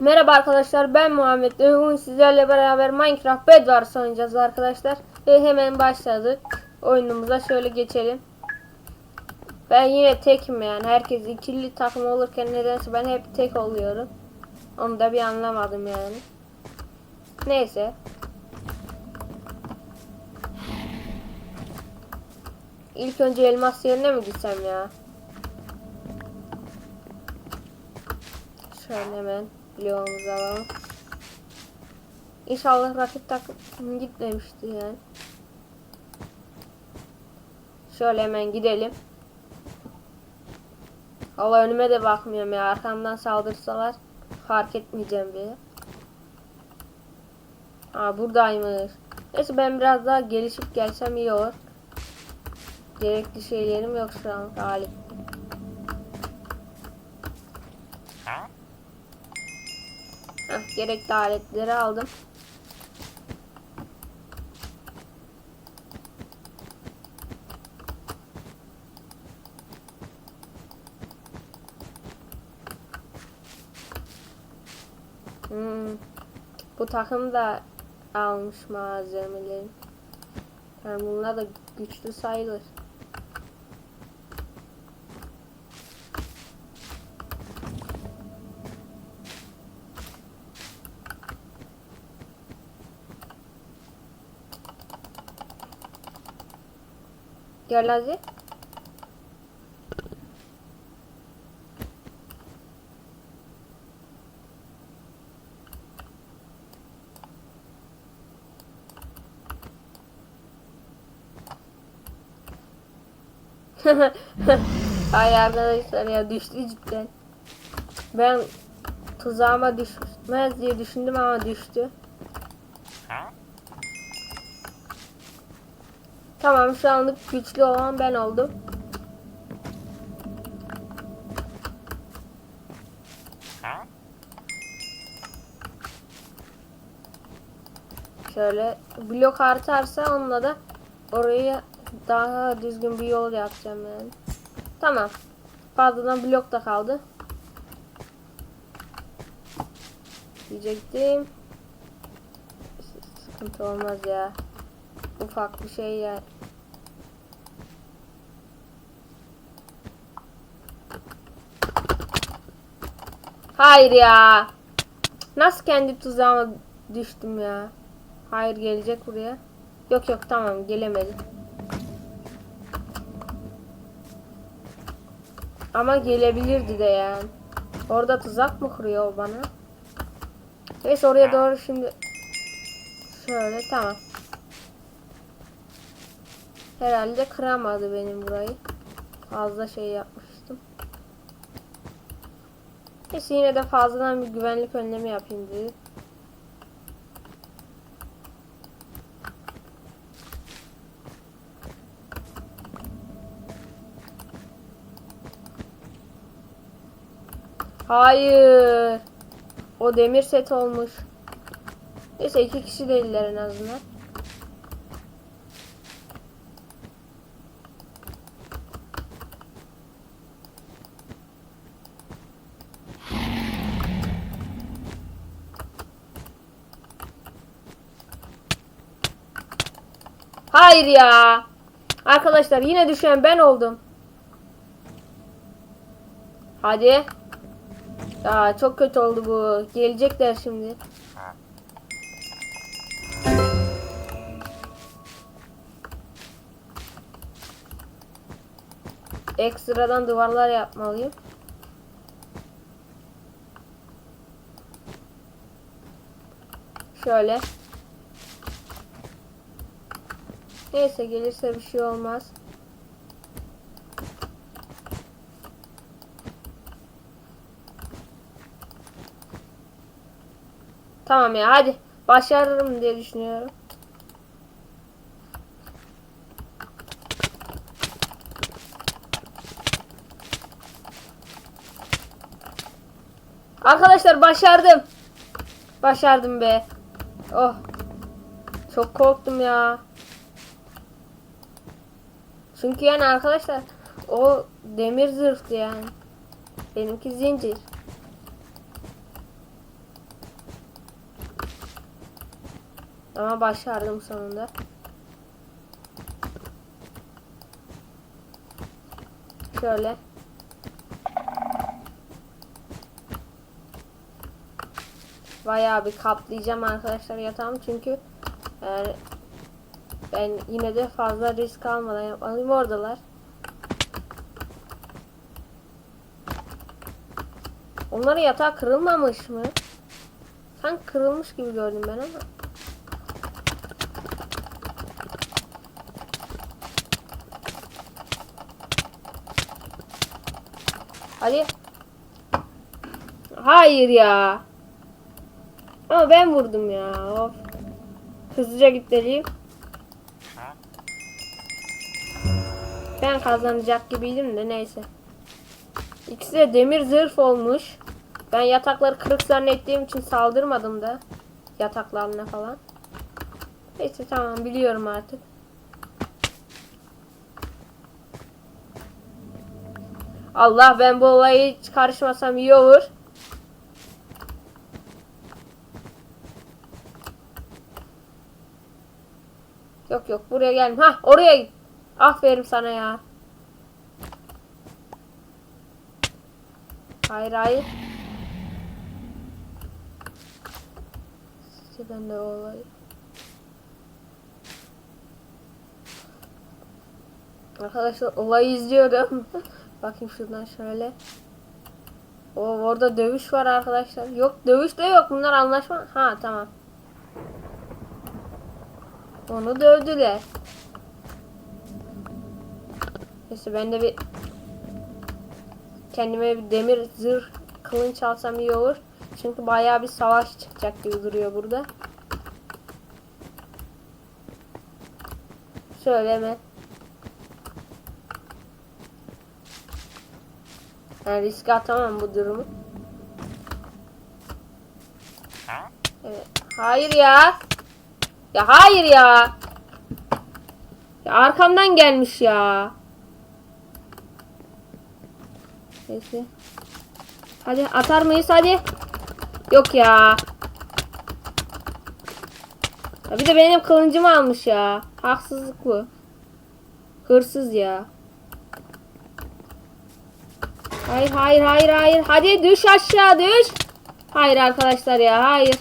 Merhaba arkadaşlar ben Muhammed bugün sizlerle beraber Minecraft Bedwars oynayacağız arkadaşlar. Ve hemen başladık. Oyunumuza şöyle geçelim. Ben yine tekim yani. Herkes ikili takım olurken nedense ben hep tek oluyorum. Onu da bir anlamadım yani. Neyse. İlk önce elmas yerine mi gitsem ya? Şöyle hemen bloğumuzu alalım. İnşallah rakip takım gitmemişti yani. Şöyle hemen gidelim. Allah önüme de bakmıyorum ya. Arkamdan saldırsalar fark etmeyeceğim diye. Aa buradaymış. Neyse ben biraz daha gelişip gelsem iyi olur. Gerekli şeylerim yok şu an galip. Heh, gerekli aletleri aldım. Hmm. Bu takım da almış malzemeleri. Yani bunlar da güçlü sayılır. Gel hadi. Ay arkadaşlar ya düştü cidden. Ben tuzağıma düşmez diye düşündüm ama düştü. Tamam şu anlık güçlü olan ben oldum. Şöyle blok artarsa onunla da oraya daha düzgün bir yol yapacağım yani. Tamam. Fazladan blok da kaldı. Diyecektim. Sıkıntı olmaz ya. Ufak bir şey ya. Hayır ya. Nasıl kendi tuzağıma düştüm ya. Hayır gelecek buraya. Yok yok tamam gelemedi. Ama gelebilirdi de yani. Orada tuzak mı kuruyor bana? Neyse oraya doğru şimdi. Şöyle tamam. Herhalde kıramadı benim burayı. Fazla şey yapmıştım. Neyse yine de fazladan bir güvenlik önlemi yapayım dedim. Hayır. O demir set olmuş. Neyse iki kişi değiller en azından. Hayır ya. Arkadaşlar yine düşen ben oldum. Hadi. Ya çok kötü oldu bu. Gelecekler şimdi. Ekstradan duvarlar yapmalıyım. Şöyle. Neyse gelirse bir şey olmaz. Tamam ya hadi. Başarırım diye düşünüyorum. Arkadaşlar başardım. Başardım be. Oh. Çok korktum ya. Çünkü yani arkadaşlar o demir zırhtı yani. Benimki zincir. Ama başardım sonunda. Şöyle. Bayağı bir kaplayacağım arkadaşlar yatağım çünkü yani ben yine de fazla risk almadan yapmalıyım oradalar. Onların yatağı kırılmamış mı? Sanki kırılmış gibi gördüm ben ama. Hadi. Hayır ya. Ama ben vurdum ya. Of. Hızlıca gitmeliyim. Ben kazanacak gibiydim de neyse. İkisi de demir zırh olmuş. Ben yatakları kırık zannettiğim için saldırmadım da. Yataklarına falan. Neyse tamam biliyorum artık. Allah ben bu olayı karışmasam iyi olur. Yok yok buraya gelme. Ha oraya git. Aferin sana ya. Hayır hayır. İşte ben de olayı. Arkadaşlar olayı izliyorum. Bakayım şuradan şöyle. O orada dövüş var arkadaşlar. Yok dövüş de yok. Bunlar anlaşma. Ha tamam. Onu dövdüler. Neyse ben de bir kendime bir demir zırh kılınç alsam iyi olur. Çünkü bayağı bir savaş çıkacak gibi duruyor burada. Şöyle hemen. Yani riske atamam bu durumu. Evet. Hayır ya. Ya hayır ya. Ya arkamdan gelmiş ya. Neyse. Hadi atar mıyız hadi. Yok ya. ya. Bir de benim kılıncımı almış ya. Haksızlık bu. Hırsız ya. Hayır hayır hayır hayır. Hadi düş aşağı düş. Hayır arkadaşlar ya hayır.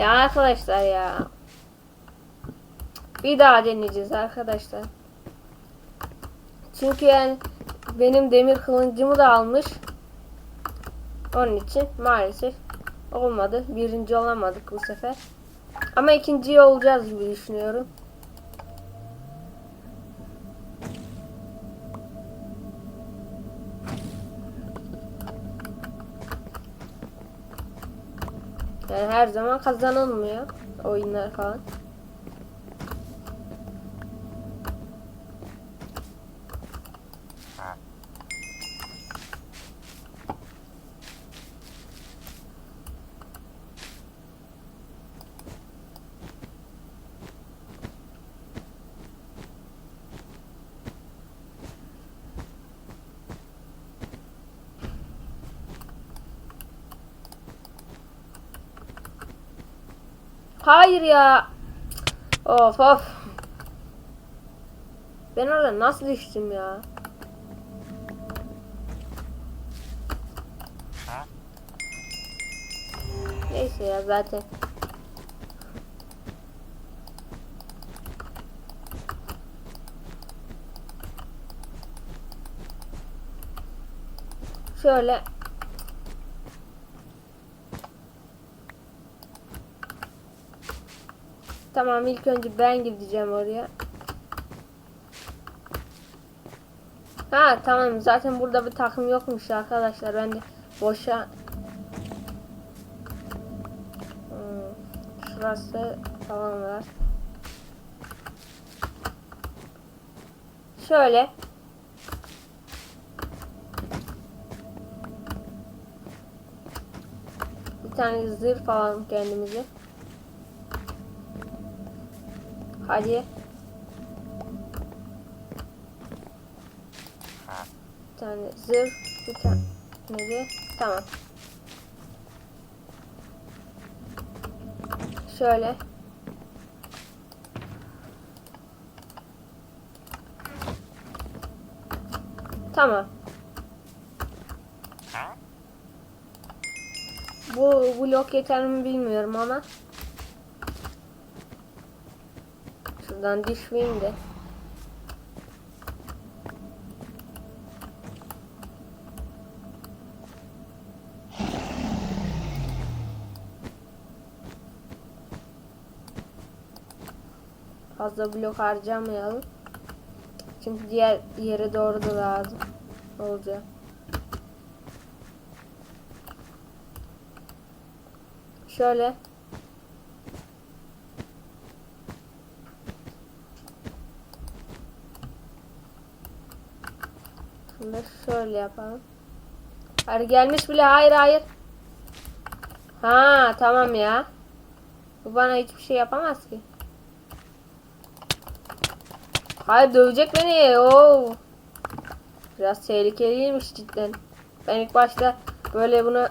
Ya arkadaşlar ya. Bir daha deneyeceğiz arkadaşlar. Çünkü yani benim demir kılıncımı da almış. Onun için maalesef olmadı. Birinci olamadık bu sefer. Ama ikinci olacağız gibi düşünüyorum. Yani her zaman kazanılmıyor oyunlar falan. Hayır ya. Of of. Ben orada nasıl düştüm ya? Neyse ya zaten. Şöyle Tamam ilk önce ben gideceğim oraya. Ha tamam zaten burada bir takım yokmuş arkadaşlar. Ben de boşa Hmm, şurası falan var. Şöyle bir tane zırh falan kendimize. Hadi. Bir tane zırh, bir tane de tamam. Şöyle. Tamam. Bu blok yeter mi bilmiyorum ama. Şuradan düşmeyeyim de. Fazla blok harcamayalım. Çünkü diğer yere doğru da lazım olacak. Şöyle. Da şöyle yapalım. Hayır gelmiş bile. Hayır hayır. Ha tamam ya. Bu bana hiçbir şey yapamaz ki. Hayır dövecek beni. Oo. Biraz tehlikeliymiş cidden. Ben ilk başta böyle bunu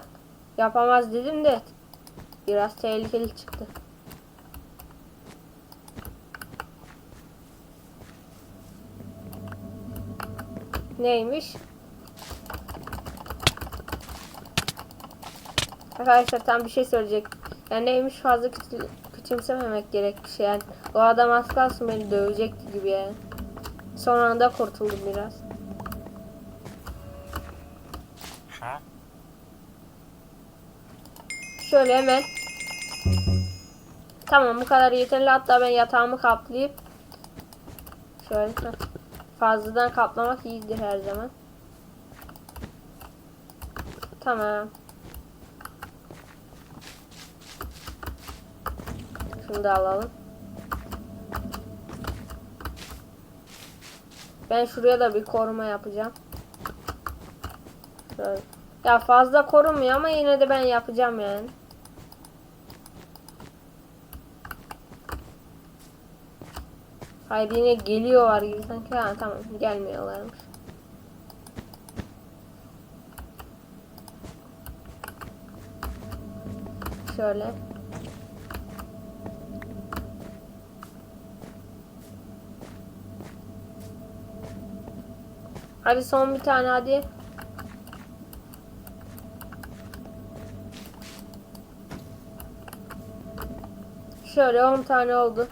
yapamaz dedim de biraz tehlikeli çıktı. Neymiş? Arkadaşlar tam bir şey söyleyecek. Yani neymiş fazla küçü- küçümsememek gerekmiş yani. O adam az kalsın beni dövecekti gibi yani. Son anda kurtuldum biraz. Şöyle hemen. Tamam bu kadar yeterli. Hatta ben yatağımı kaplayıp şöyle. Fazladan kaplamak iyidir her zaman. Tamam. Şunu da alalım. Ben şuraya da bir koruma yapacağım. Şöyle. Ya fazla korumuyor ama yine de ben yapacağım yani. Hayır yine geliyorlar gibi sanki. Ha tamam gelmiyorlarmış. Şöyle. Hadi son bir tane hadi. Şöyle 10 tane oldu.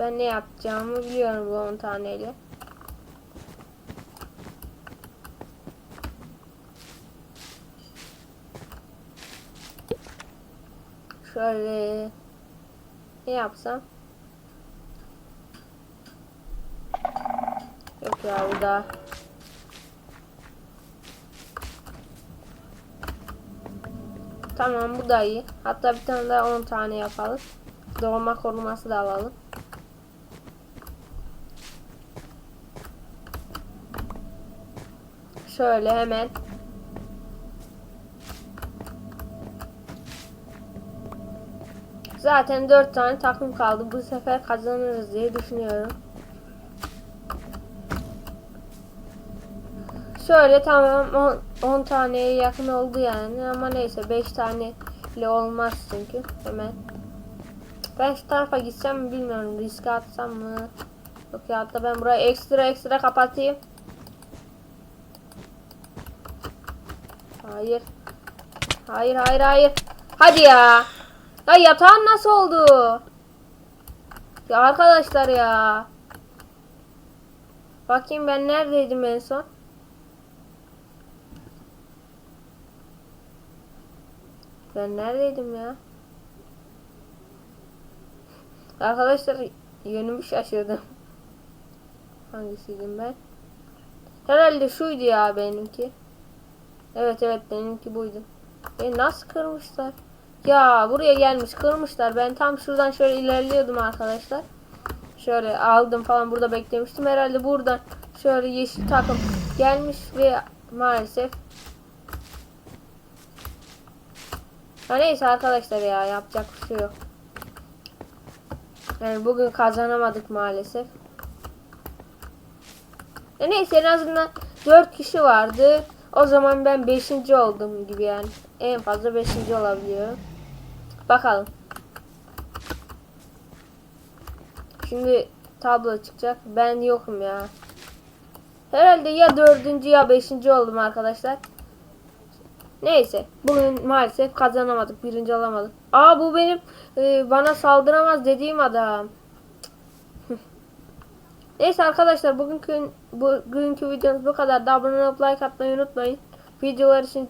Ben ne yapacağımı biliyorum bu 10 taneyle. Şöyle ne yapsam? Yok ya bu da Tamam bu da iyi. Hatta bir tane daha 10 tane yapalım. Doğma koruması da alalım. Şöyle hemen. Zaten 4 tane takım kaldı. Bu sefer kazanırız diye düşünüyorum. Şöyle tamam 10 taneye yakın oldu yani ama neyse 5 tane ile olmaz çünkü hemen. Ben şu tarafa gitsem mi bilmiyorum riske atsam mı? Yok ya hatta ben burayı ekstra ekstra kapatayım. Hayır. Hayır hayır hayır. Hadi ya. Ya yatağın nasıl oldu? Ya arkadaşlar ya. Bakayım ben neredeydim en son? Ben neredeydim ya? Arkadaşlar yönümü şaşırdım. Hangisiydim ben? Herhalde şuydu ya benimki. Evet evet benimki buydu. E nasıl kırmışlar? Ya buraya gelmiş kırmışlar. Ben tam şuradan şöyle ilerliyordum arkadaşlar. Şöyle aldım falan burada beklemiştim. Herhalde buradan şöyle yeşil takım gelmiş ve maalesef Ha neyse arkadaşlar ya yapacak bir şey yok. Yani bugün kazanamadık maalesef. E neyse en azından 4 kişi vardı. O zaman ben 5. oldum gibi yani. En fazla 5. olabiliyorum. Bakalım. Şimdi tablo çıkacak. Ben yokum ya. Herhalde ya dördüncü ya beşinci oldum arkadaşlar. Neyse. Bugün maalesef kazanamadık. Birinci olamadık. Aa bu benim e, bana saldıramaz dediğim adam. Neyse arkadaşlar bugünkü bugünkü videomuz bu kadar. Da abone olup like atmayı unutmayın. Videolar için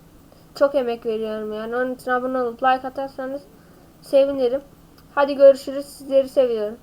çok emek veriyorum yani. Onun için abone olup like atarsanız sevinirim. Hadi görüşürüz. Sizleri seviyorum.